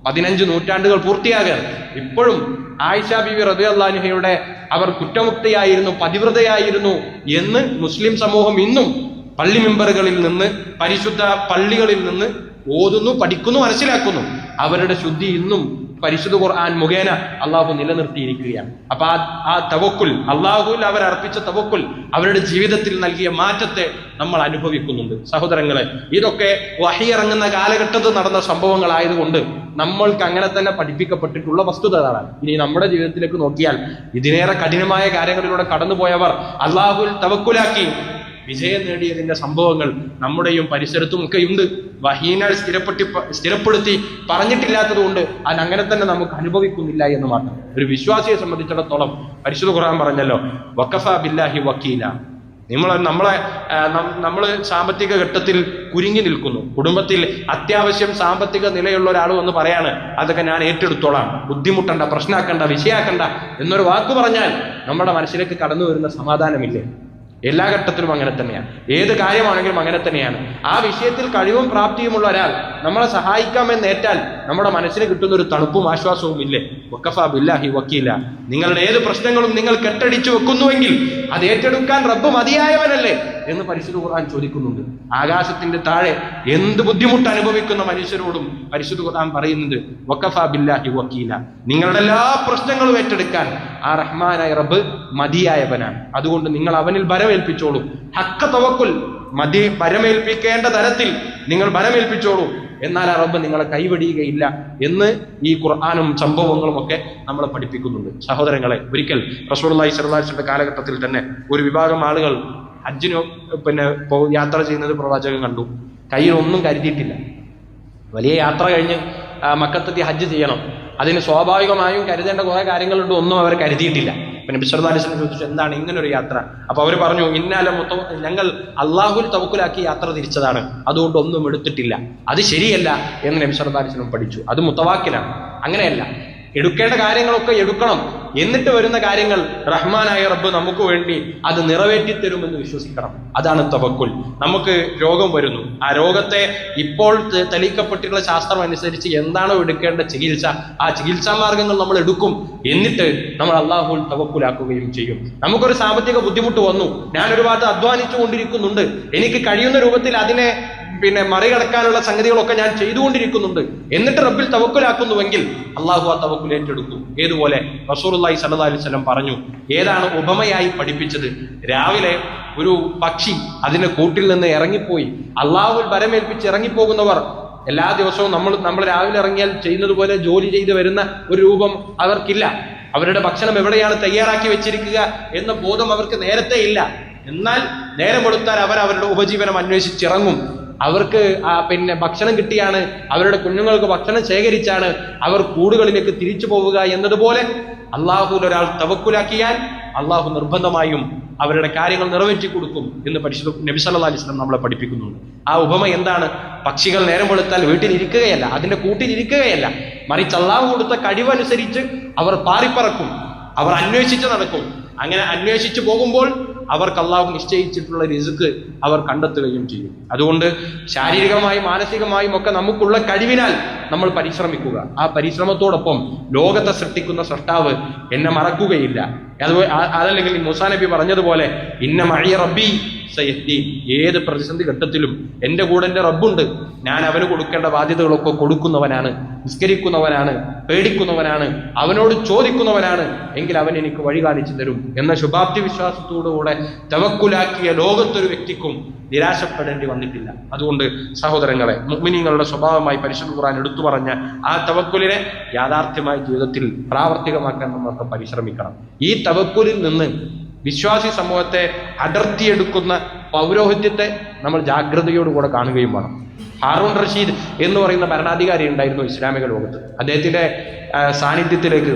പതിനഞ്ച് നൂറ്റാണ്ടുകൾ പൂർത്തിയാകാൻ ഇപ്പോഴും ആയിഷ ബിബി റബി അള്ളാഹുഹയുടെ അവർ കുറ്റമുക്തയായിരുന്നു പതിവ്രതയായിരുന്നു എന്ന് മുസ്ലിം സമൂഹം ഇന്നും പള്ളി മെമ്പറുകളിൽ നിന്ന് പരിശുദ്ധ പള്ളികളിൽ നിന്ന് ഓതുന്നു പഠിക്കുന്നു മനസ്സിലാക്കുന്നു. അവരുടെ ശുദ്ധി ഇന്നും പരിശുദ്ധ ഖുർആൻ മുഖേന അള്ളാഹു നിലനിർത്തിയിരിക്കുകയാണ്. അപ്പൊ ആ ആ തവക്കുൽ അള്ളാഹുൽ അവർ അർപ്പിച്ച തവക്കുൽ അവരുടെ ജീവിതത്തിൽ നൽകിയ മാറ്റത്തെ നമ്മൾ അനുഭവിക്കുന്നുണ്ട്. സഹോദരങ്ങളെ ഇതൊക്കെ വഹിയിറങ്ങുന്ന കാലഘട്ടത്തിൽ നടന്ന സംഭവങ്ങളായതുകൊണ്ട് നമ്മൾക്ക് അങ്ങനെ തന്നെ പഠിപ്പിക്കപ്പെട്ടിട്ടുള്ള വസ്തുതകളാണ് ഇനി നമ്മുടെ ജീവിതത്തിലേക്ക് നോക്കിയാൽ ഇതിനേറെ കഠിനമായ കാര്യങ്ങളിലൂടെ കടന്നുപോയവർ അള്ളാഹുൽ തവക്കുലാക്കി വിജയം നേടിയതിന്റെ സംഭവങ്ങൾ നമ്മുടെയും പരിസരത്തും ഒക്കെ ഉണ്ട്. വഹീനാൽ സ്ഥിരപ്പെട്ടി സ്ഥിരപ്പെടുത്തി പറഞ്ഞിട്ടില്ലാത്തത് കൊണ്ട് അങ്ങനെ തന്നെ നമുക്ക് അനുഭവിക്കുന്നില്ല എന്ന് മാത്രം. ഒരു വിശ്വാസിയെ സംബന്ധിച്ചിടത്തോളം പരിശുദ്ധ ഖുർആൻ പറഞ്ഞല്ലോ വക്കഫ ബില്ലാഹി വക്കീല. നമ്മൾ നമ്മളെ നമ്മൾ സാമ്പത്തിക ഘട്ടത്തിൽ കുരുങ്ങി നിൽക്കുന്നു. കുടുംബത്തിൽ അത്യാവശ്യം സാമ്പത്തിക നിലയുള്ള ഒരാൾ എന്ന് പറയാണ് അതൊക്കെ ഞാൻ ഏറ്റെടുത്തോളാം. ബുദ്ധിമുട്ടണ്ട പ്രശ്നമാക്കണ്ട വിഷയാക്കണ്ട എന്നൊരു വാക്ക് പറഞ്ഞാൽ നമ്മുടെ മനസ്സിലേക്ക് കടന്നു വരുന്ന സമാധാനമില്ലേ? എല്ലാ ഘട്ടത്തിലും അങ്ങനെ തന്നെയാണ്. ഏത് കാര്യമാണെങ്കിലും അങ്ങനെ തന്നെയാണ്. ആ വിഷയത്തിൽ കഴിവും പ്രാപ്തിയുമുള്ള ഒരാൾ നമ്മളെ സഹായിക്കാമെന്ന് ഏറ്റാൽ നമ്മുടെ മനസ്സിന് കിട്ടുന്ന ഒരു തണുപ്പും ആശ്വാസവും ഇല്ലേ? വക്കഫ ബില്ലാഹി വക്കീല. നിങ്ങളുടെ ഏത് പ്രശ്നങ്ങളും നിങ്ങൾ കെട്ടടിച്ചു വെക്കുന്നുവെങ്കിൽ അത് ഏറ്റെടുക്കാൻ റബ്ബ് മതിയായവനല്ലേ എന്ന് പരിശുദ്ധ ഖുർആൻ ചോദിക്കുന്നുണ്ട്. ആകാശത്തിന്റെ താഴെ എന്ത് ബുദ്ധിമുട്ട് അനുഭവിക്കുന്ന മനുഷ്യരോടും പരിശുദ്ധ ഖുർആൻ പറയുന്നുണ്ട് വക്കഫ ബില്ലാഹി വക്കീല. നിങ്ങളുടെ എല്ലാ പ്രശ്നങ്ങളും ഏറ്റെടുക്കാൻ ആ റഹ്മാനായ റബ്ബ് മതിയായവനാണ്. അതുകൊണ്ട് നിങ്ങൾ അവനിൽ വരവേൽപ്പിച്ചോളൂ ഹക്ക തവക്കുൽ മതി ഭരമേൽപ്പിക്കേണ്ട തരത്തിൽ നിങ്ങൾ ഭരമേൽപ്പിച്ചോളൂ. എന്നാൽ ആ റബ്ബ് നിങ്ങളെ കൈവടിയുകയില്ല എന്ന് ഈ ഖുർആാനും സംഭവങ്ങളും ഒക്കെ നമ്മളെ പഠിപ്പിക്കുന്നുണ്ട്. സഹോദരങ്ങളെ ഒരിക്കൽ റസൂർലായി സർലാസിന്റെ കാലഘട്ടത്തിൽ തന്നെ ഒരു വിഭാഗം ആളുകൾ ഹജ്ജിന് പിന്നെ യാത്ര ചെയ്യുന്നത് പ്രവാചകൻ കണ്ടു. കയ്യിൽ ഒന്നും കരുതിയിട്ടില്ല. വലിയ യാത്ര കഴിഞ്ഞ് മക്കത്തെത്തി ഹജ്ജ് ചെയ്യണം. അതിന് സ്വാഭാവികമായും കരുതേണ്ട കുറേ കാര്യങ്ങളുണ്ട് ഒന്നും അവർ കരുതിയിട്ടില്ല. പിന്നെ ബിശ്വർദാലിസിനെ ചോദിച്ചു എന്താണ് ഇങ്ങനെ ഒരു യാത്ര? അപ്പൊ അവർ പറഞ്ഞു ഇന്നാല മൊത്തം ഞങ്ങൾ അള്ളാഹുൽ തവക്കുലാക്കി യാത്ര തിരിച്ചതാണ്. അതുകൊണ്ട് ഒന്നും എടുത്തിട്ടില്ല. അത് ശരിയല്ല എന്ന് നബി സർദാലിസ്ലം പഠിച്ചു. അത് മുത്തവാക്കിലാണ്. അങ്ങനെയല്ല. എടുക്കേണ്ട കാര്യങ്ങളൊക്കെ എടുക്കണം. എന്നിട്ട് വരുന്ന കാര്യങ്ങൾ റഹ്മാനായ റബ്ബ് നമുക്ക് വേണ്ടി അത് നിറവേറ്റി തരുമെന്ന് വിശ്വസിക്കണം. അതാണ് തവക്കുൽ. നമുക്ക് രോഗം വരുന്നു. ആ രോഗത്തെ ഇപ്പോൾ തെളിയിക്കപ്പെട്ടിട്ടുള്ള ശാസ്ത്രം അനുസരിച്ച് എന്താണോ എടുക്കേണ്ട ചികിത്സ? ആ ചികിത്സാ മാർഗങ്ങൾ നമ്മൾ എടുക്കും. എന്നിട്ട് നമ്മൾ അള്ളാഹുൽ തവക്കുലാക്കുകയും ചെയ്യും. നമുക്കൊരു സാമ്പത്തിക ബുദ്ധിമുട്ട് വന്നു. ഞാൻ ഒരുപാട് അധ്വാനിച്ചു കൊണ്ടിരിക്കുന്നുണ്ട് എനിക്ക് കഴിയുന്ന രൂപത്തിൽ അതിനെ പിന്നെ മറികടക്കാനുള്ള സംഗതികളൊക്കെ ഞാൻ ചെയ്തുകൊണ്ടിരിക്കുന്നുണ്ട്. എന്നിട്ട് റബ്ബിൽ തവക്കുലാക്കുന്നുവെങ്കിൽ അള്ളാഹു ആ തവക്കുൽ ഏറ്റെടുക്കും ഏതുപോലെ റസൂറുല്ലായി സല്ലാ അലൈഹി വസല്ലം പറഞ്ഞു ഏതാണ് ഉപമയായി പഠിപ്പിച്ചത്? രാവിലെ ഒരു പക്ഷി അതിന്റെ കൂട്ടിൽ നിന്ന് ഇറങ്ങിപ്പോയി. അള്ളാഹുൽ വരമേൽപ്പിച്ച് ഇറങ്ങിപ്പോകുന്നവർ എല്ലാ ദിവസവും നമ്മൾ നമ്മൾ രാവിലെ ഇറങ്ങിയാൽ ചെയ്യുന്നത് പോലെ ജോലി ചെയ്ത് വരുന്ന ഒരു രൂപം അവർക്കില്ല. അവരുടെ ഭക്ഷണം എവിടെയാണ് തയ്യാറാക്കി വെച്ചിരിക്കുക എന്ന ബോധം അവർക്ക് നേരത്തെ ഇല്ല എന്നാൽ നേരം കൊടുത്താൽ അവർ അവരുടെ ഉപജീവനം അന്വേഷിച്ചിറങ്ങും. അവർക്ക് പിന്നെ ഭക്ഷണം കിട്ടിയാണ് അവരുടെ കുഞ്ഞുങ്ങൾക്ക് ഭക്ഷണം ശേഖരിച്ചാണ് അവർ കൂടുകളിലേക്ക് തിരിച്ചു പോവുക എന്നതുപോലെ അള്ളാഹു ഒരാൾ തവക്കുലാക്കിയാൽ അള്ളാഹു നിർബന്ധമായും അവരുടെ കാര്യങ്ങൾ നിറവേറ്റി കൊടുക്കും എന്ന് പരിശുദ്ധ നബി സല്ലല്ലാഹു അലൈഹി നമ്മളെ പഠിപ്പിക്കുന്നുണ്ട്. ആ ഉപമ എന്താണ്? പക്ഷികൾ നേരം വെളുത്താൽ വീട്ടിലിരിക്കുകയല്ല അതിന്റെ കൂട്ടിലിരിക്കുകയല്ല മറിച്ച് അള്ളാഹു കൊടുത്ത കഴിവനുസരിച്ച് അവർ പാറിപ്പറക്കും അവർ അന്വേഷിച്ച് നടക്കും. അങ്ങനെ അന്വേഷിച്ചു പോകുമ്പോൾ അവർക്ക് അള്ളാഹു നിശ്ചയിച്ചിട്ടുള്ള രിസുക്ക് അവർ കണ്ടെത്തുകയും ചെയ്യും. അതുകൊണ്ട് ശാരീരികമായും മാനസികമായും ഒക്കെ നമുക്കുള്ള കഴിവിനാൽ നമ്മൾ പരിശ്രമിക്കുക. ആ പരിശ്രമത്തോടൊപ്പം ലോകത്തെ സൃഷ്ടിക്കുന്ന സൃഷ്ടാവ് എന്നെ മറക്കുകയില്ല. അതുപോലെ അതല്ലെങ്കിൽ മുസാ നബി പറഞ്ഞതുപോലെ ഇന്ന മഴിയ റബ്ബി സയഹ്ദീൻ ഏത് പ്രതിസന്ധി ഘട്ടത്തിലും എന്റെ കൂടെ എന്റെ റബ്ബുണ്ട്. ഞാൻ അവന് കൊടുക്കേണ്ട ബാധ്യതകളൊക്കെ കൊടുക്കുന്നവനാണ് നിസ്കരിക്കുന്നവനാണ് പേടിക്കുന്നവനാണ് അവനോട് ചോദിക്കുന്നവനാണ്. എങ്കിൽ അവൻ എനിക്ക് വഴി കാണിച്ചു തരും എന്ന ശുഭാപ്തി വിശ്വാസത്തോടുകൂടെ തവക്കുലാക്കിയ ലോകത്തൊരു വ്യക്തിക്കും നിരാശപ്പെടേണ്ടി വന്നിട്ടില്ല. അതുകൊണ്ട് സഹോദരങ്ങളെ മുഗ്മിനിങ്ങളുടെ സ്വഭാവമായി പരിശുദ്ധ ഖുർആൻ എടുത്തു പറഞ്ഞ ആ തവക്കുലിനെ യാഥാർത്ഥ്യമായ ജീവിതത്തിൽ പ്രാവർത്തികമാക്കാൻ നമ്മൾക്ക് പരിശ്രമിക്കണം. ഈ തവക്കുലിൽ നിന്ന് വിശ്വാസി സമൂഹത്തെ അടർത്തിയെടുക്കുന്ന പൗരോഹിത്യത്തെ നമ്മൾ ജാഗ്രതയോടുകൂടെ കാണുകയും വേണം. ഹാറൂൺ റഷീദ് എന്ന് പറയുന്ന ഭരണാധികാരി ഉണ്ടായിരുന്നു ഇസ്ലാമിക ലോകത്ത്. അദ്ദേഹത്തിന്റെ സാന്നിധ്യത്തിലേക്ക്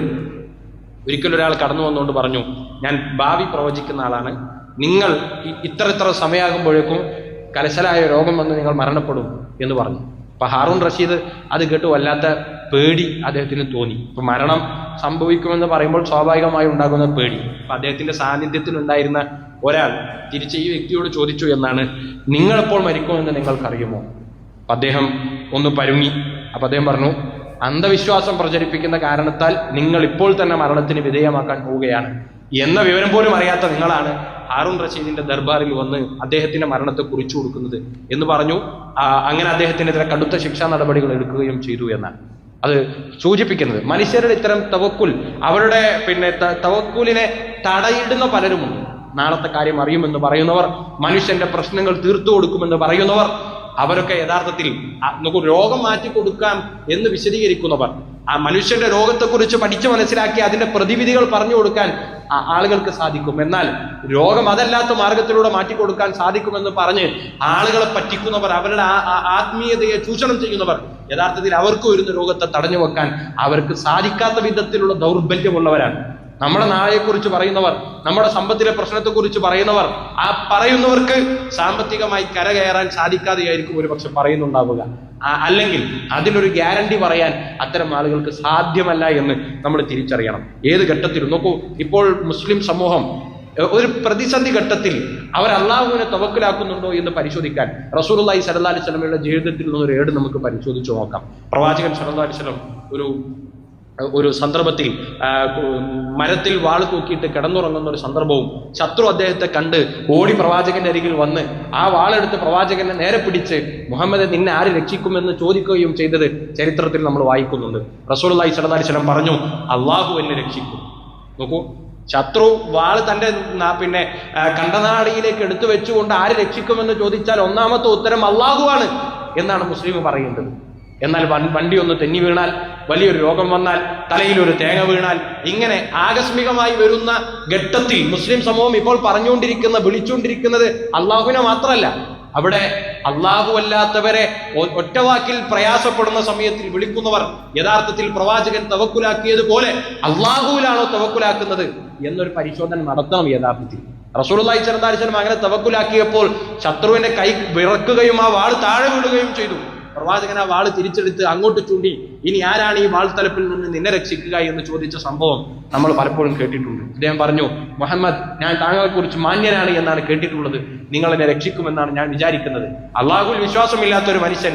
ഒരിക്കലൊരാൾ കടന്നു വന്നുകൊണ്ട് പറഞ്ഞു ഞാൻ ഭാവി പ്രവചിക്കുന്ന ആളാണ്. നിങ്ങൾ ഇത്ര ഇത്ര സമയമാകുമ്പോഴേക്കും കലശലായ രോഗം വന്ന് നിങ്ങൾ മരണപ്പെടും എന്ന് പറഞ്ഞു. അപ്പൊ ഹാറൂൺ റഷീദ് അത് കേട്ട് വല്ലാത്ത പേടി അദ്ദേഹത്തിന് തോന്നി. ഇപ്പൊ മരണം സംഭവിക്കുമെന്ന് പറയുമ്പോൾ സ്വാഭാവികമായി ഉണ്ടാകുന്ന പേടി. അപ്പൊ അദ്ദേഹത്തിന്റെ സാന്നിധ്യത്തിൽ ഉണ്ടായിരുന്ന ഒരാൾ തിരിച്ച് ഈ വ്യക്തിയോട് ചോദിച്ചു എന്നാണ് നിങ്ങളെപ്പോൾ മരിക്കുമോ മരിക്കുമെന്ന് നിങ്ങൾക്കറിയുമോ? അപ്പൊ അദ്ദേഹം ഒന്ന് പരുങ്ങി. അപ്പൊ അദ്ദേഹം പറഞ്ഞു അന്ധവിശ്വാസം പ്രചരിപ്പിക്കുന്ന കാരണത്താൽ നിങ്ങൾ ഇപ്പോൾ തന്നെ മരണത്തിന് വിധേയമാക്കാൻ പോവുകയാണ്. എന്ന വിവരം പോലും അറിയാത്ത നിങ്ങളാണ് ഹാറൂൺ റഷീദിന്റെ ദർബാറിൽ വന്ന് അദ്ദേഹത്തിന്റെ മരണത്തെ കുറിച്ചു കൊടുക്കുന്നത് എന്ന് പറഞ്ഞു. അങ്ങനെ അദ്ദേഹത്തിനെതിരെ കടുത്ത ശിക്ഷാ നടപടികൾ എടുക്കുകയും ചെയ്തു എന്നാണ്. അത് സൂചിപ്പിക്കുന്നത്. മനുഷ്യരുടെ ഇത്തരം തവക്കുൽ അവരുടെ പിന്നെ തവക്കുലിനെ തടയിടുന്ന പലരുമുണ്ട്. നാളത്തെ കാര്യം അറിയുമെന്ന് പറയുന്നവർ മനുഷ്യന്റെ പ്രശ്നങ്ങൾ തീർത്തു കൊടുക്കുമെന്ന് പറയുന്നവർ അവരൊക്കെ യഥാർത്ഥത്തിൽ നമുക്ക് രോഗം മാറ്റി കൊടുക്കാം എന്ന് വിശദീകരിക്കുന്നവർ. ആ മനുഷ്യന്റെ രോഗത്തെക്കുറിച്ച് പഠിച്ചു മനസ്സിലാക്കി അതിന്റെ പ്രതിവിധികൾ പറഞ്ഞു കൊടുക്കാൻ ആളുകൾക്ക് സാധിക്കും. എന്നാൽ രോഗം അതല്ലാത്ത മാർഗത്തിലൂടെ മാറ്റിക്കൊടുക്കാൻ സാധിക്കുമെന്ന് പറഞ്ഞ് ആളുകളെ പറ്റിക്കുന്നവർ അവരുടെ ആത്മീയതയെ ചൂഷണം ചെയ്യുന്നവർ യഥാർത്ഥത്തിൽ അവർക്ക് വരുന്ന രോഗത്തെ തടഞ്ഞു വെക്കാൻ അവർക്ക് സാധിക്കാത്ത വിധത്തിലുള്ള ദൗർബല്യമുള്ളവരാണ്. നമ്മുടെ നാളെക്കുറിച്ച് പറയുന്നവർ നമ്മുടെ സമ്പത്തിലെ പ്രശ്നത്തെക്കുറിച്ച് പറയുന്നവർ ആ പറയുന്നവർക്ക് സാമ്പത്തികമായി കരകയറാൻ സാധിക്കാതെയായിരിക്കും ഒരു പക്ഷെ പറയുന്നുണ്ടാവുക അല്ലെങ്കിൽ അതിനൊരു ഗ്യാരണ്ടി പറയാൻ അത്തരം ആളുകൾക്ക് സാധ്യമല്ല എന്ന് നമ്മൾ തിരിച്ചറിയണം. ഏത് ഘട്ടത്തിലും നോക്കൂ ഇപ്പോൾ മുസ്ലിം സമൂഹം ഒരു പ്രതിസന്ധി ഘട്ടത്തിൽ അവർ അള്ളാഹുവിനെ തവക്കിലാക്കുന്നുണ്ടോ എന്ന് പരിശോധിക്കാൻ റസൂലുള്ളാഹി സലഹ് അലൈഹി വസല്ലമയുടെ ജീവിതത്തിൽ നിന്നൊരു ഏട് നമുക്ക് പരിശോധിച്ചു നോക്കാം. പ്രവാചകൻ സലഹ് അലൈഹി സ്വലം ഒരു ഒരു സന്ദർഭത്തിൽ മരത്തിൽ വാൾ തൂക്കിയിട്ട് കിടന്നുറങ്ങുന്ന ഒരു സന്ദർഭവും ശത്രു അദ്ദേഹത്തെ കണ്ട് ഓടി പ്രവാചകന്റെ അരികിൽ വന്ന് ആ വാളെടുത്ത് പ്രവാചകനെ നേരെ പിടിച്ച് മുഹമ്മദ് നിന്നെ ആര് രക്ഷിക്കുമെന്ന് ചോദിക്കുകയും ചെയ്തത് ചരിത്രത്തിൽ നമ്മൾ വായിക്കുന്നുണ്ട്. റസൂൽ അലൈഹി സ്വലം പറഞ്ഞു അള്ളാഹു എന്നെ രക്ഷിക്കും. നോക്കൂ ശത്രു വാൾ തന്റെ പിന്നെ കണ്ടനാടിയിലേക്ക് എടുത്തു വെച്ചുകൊണ്ട് ആര് രക്ഷിക്കുമെന്ന് ചോദിച്ചാൽ ഒന്നാമത്തെ ഉത്തരം അള്ളാഹുവാണ് എന്നാണ് മുസ്ലിം പറയുന്നത്. എന്നാൽ വണ്ടി ഒന്ന് തെന്നി വീണാൽ വലിയൊരു രോഗം വന്നാൽ തലയിൽ ഒരു തേങ്ങ വീണാൽ ഇങ്ങനെ ആകസ്മികമായി വരുന്ന ഘട്ടത്തിൽ മുസ്ലിം സമൂഹം ഇപ്പോൾ പറഞ്ഞുകൊണ്ടിരിക്കുന്ന വിളിച്ചുകൊണ്ടിരിക്കുന്നത് അള്ളാഹുവിനെ മാത്രമല്ല. അവിടെ അള്ളാഹു അല്ലാത്തവരെ ഒറ്റവാക്കിൽ പ്രയാസപ്പെടുന്ന സമയത്തിൽ വിളിക്കുന്നവർ യഥാർത്ഥത്തിൽ പ്രവാചകൻ തവക്കുലാക്കിയതുപോലെ അള്ളാഹുവിലാണോ തവക്കുലാക്കുന്നത് എന്നൊരു പരിശോധന നടത്തണം യഥാർത്ഥത്തിൽ. സ്വല്ലല്ലാഹി അലൈഹി അങ്ങനെ തവക്കുലാക്കിയപ്പോൾ ശത്രുവിന്റെ കൈ വിറക്കുകയും ആ വാൾ താഴെ വീഴുകയും ചെയ്തു. പ്രവാചകൻ ആ വാൾ തിരിച്ചെടുത്ത് അങ്ങോട്ട് ചൂണ്ടി ഇനി ആരാണ് ഈ വാൾത്തലപ്പിൽ നിന്ന് നിന്നെ രക്ഷിക്കുക എന്ന് ചോദിച്ച സംഭവം നമ്മൾ പലപ്പോഴും കേട്ടിട്ടുണ്ട്. അദ്ദേഹം പറഞ്ഞു മുഹമ്മദ് ഞാൻ താങ്കളെ കുറിച്ച് മാന്യനാണ് എന്നാണ് കേട്ടിട്ടുള്ളത്. നിങ്ങൾ എന്നെ രക്ഷിക്കുമെന്നാണ് ഞാൻ വിചാരിക്കുന്നത്. അള്ളാഹുൽ വിശ്വാസമില്ലാത്ത ഒരു മനുഷ്യൻ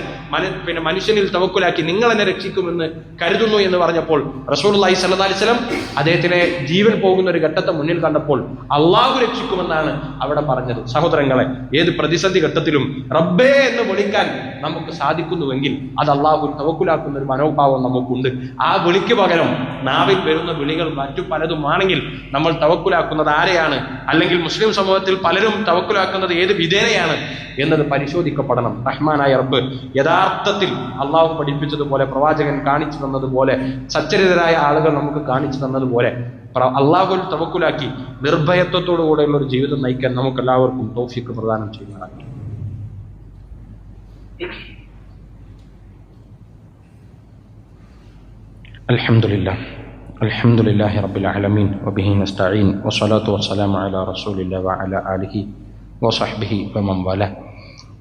പിന്നെ മനുഷ്യനിൽ തവക്കുലാക്കി നിങ്ങൾ എന്നെ രക്ഷിക്കുമെന്ന് കരുതുന്നു എന്ന് പറഞ്ഞപ്പോൾ റസൂൽ സ്വല്ലല്ലാഹി അലൈഹി വസല്ലം അദ്ദേഹത്തിനെ ജീവൻ പോകുന്ന ഒരു ഘട്ടത്തെ മുന്നിൽ കണ്ടപ്പോൾ അള്ളാഹു രക്ഷിക്കുമെന്നാണ് അവിടെ പറഞ്ഞത്. സഹോദരങ്ങളെ ഏത് പ്രതിസന്ധി ഘട്ടത്തിലും റബ്ബേ എന്ന് വിളിക്കാൻ നമുക്ക് സാധിക്കുന്നുവെങ്കിൽ അത് അള്ളാഹു തവക്കുലാക്കുന്ന ഒരു മനോഭാവം നമുക്കുണ്ട്. ആ വിളിക്ക് പകരം നാവിൽ വരുന്ന വിളികൾ മറ്റു പലതുമാണെങ്കിൽ നമ്മൾ തവക്കുലാക്കുന്നത് ആരെയാണ്? അല്ലെങ്കിൽ മുസ്ലിം സമൂഹത്തിൽ പലരും തവക്കുലാക്കുന്നത് ഏത് വിധേനയാണ് എന്നത് പരിശോധിക്കപ്പെടണം. റഹ്മാനായ റബ്ബ് യഥാർത്ഥത്തിൽ അള്ളാഹു പഠിപ്പിച്ചതുപോലെ പ്രവാചകൻ കാണിച്ചു തന്നതുപോലെ സച്ചരിതരായ ആളുകൾ നമുക്ക് കാണിച്ചു തന്നതുപോലെ അള്ളാഹുൽ തവക്കുലാക്കി നിർഭയത്വത്തോടു കൂടെയുള്ള ഒരു ജീവിതം നയിക്കാൻ നമുക്ക് എല്ലാവർക്കും തോഫിക്ക് പ്രദാനം ചെയ്യുന്നതാണ് الحمد لله الحمد لله رب العالمين وبه نستعين والصلاة والسلام على رسول الله وعلى آله وصحبه ومن والاه